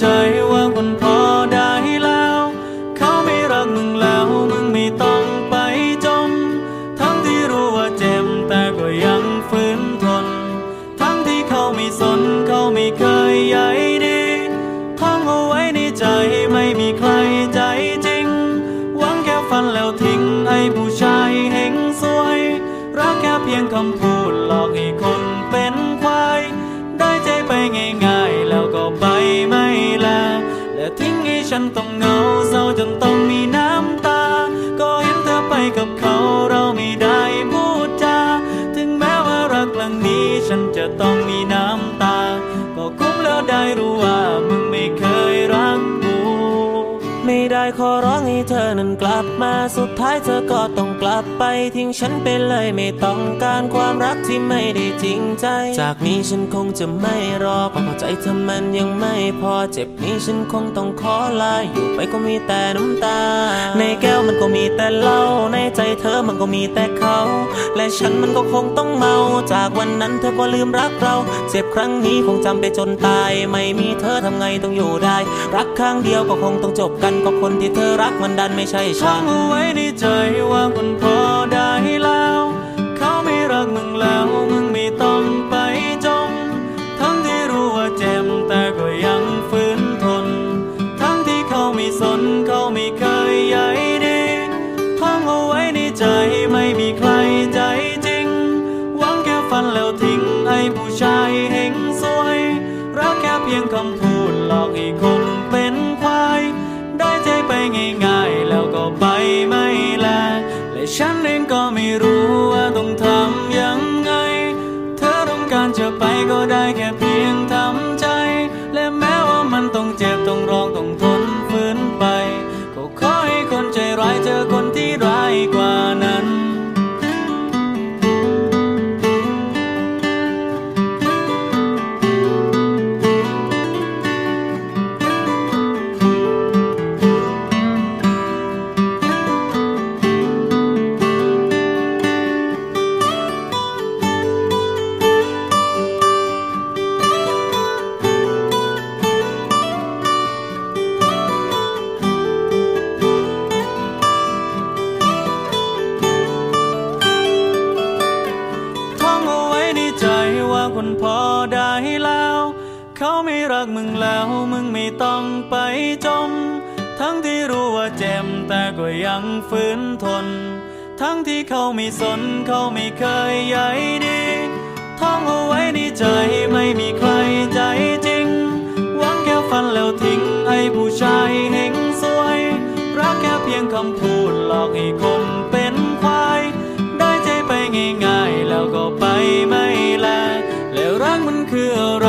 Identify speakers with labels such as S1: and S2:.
S1: ใจว่ามันพอได้แล้ว เขาไม่รักมึงแล้ว มึงไม่ต้องไปจม ทั้งที่รู้ว่าเจ็บแต่ก็ยังฝืนทน ทั้งที่เขาไม่สนเขาไม่เคยใยดีท่องเอาไว้ในใจไม่มีใครใจจริง หวังแค่ฝันแล้วทิ้งให้ผู้ชายเหงนสวย รักแค่เพียงคำพูดหลอกให้คนเป็น ต้องมีน้ำตา ก็คุ้มแล้วได้รู้ว่า เธ
S2: อนั้นกลับมาสุดท้ายเธอก็ต้องกลับไป ทิ้งฉันไปเลยไม่ต้องการความรักที่ไม่ได้จริงใจ จากนี้ฉันคงจะไม่รอเพราะใจเธอมันยังไม่พอเจ็บนี้ฉันคงต้องขอลาอยู่ไปก็มีแต่น้ำตา ในแก้วมันก็มีแต่เหล้าในใจเธอมันก็มีแต่เขา และฉันมันก็คงต้องเมา จากวันนั้นเธอก็ลืมรักเรา เจ็บครั้งนี้คงจำไปจนตาย ไม่มีเธอทำไงต้องอยู่ได้ รักครั้งเดียวก็คงต้องจบกันก็คนที่เธอรักมันดันไม่ใช่
S1: ท่
S2: ฉั
S1: องเอาไว้ในใจว่าคนพอได้แล้ว เขาไม่รักมึงแล้ว มึงไม่ต้องไปจมทั้งที่รู้ว่าเจ็บแต่ก็ยังฝืนทน ทั้งที่เขาไม่สนเขาไม่เคยใยดีท่องเอาไว้ในใจไม่มีใครใจจริง หวังแค่ฝันแล้วทิ้งให้ผู้ชายเฮงสวย รักแค่เพียงคำพูดหลอกให้คนเป็นควาย ได้ใจไปง่าย ๆแล้วก็ไปไม่แล และฉันเองก็ไม่รู้ว่าต้องทำยังไง เธอต้องการจะไปก็ได้แค่เพียงทำใจ และแม้ว่ามันต้องเจ็บต้องร้องต้องทนฝืนไป ก็ขอให้คนใจร้ายเจอคน คนพอได้แล้ว เขาไม่รักมึงแล้ว มึงไม่ต้องไปจม ทั้งที่รู้ว่าเจ็บแต่ก็ยังฝืนทน ทั้งที่เขาไม่สนเขาไม่เคยใยดีท่องเอาไว้ในใจไม่มีใครใจจริง หวังแค่ฝันแล้วทิ้งให้ผู้ชายเฮงสวย รักแค่เพียงคำพูดหลอกให้คน ง่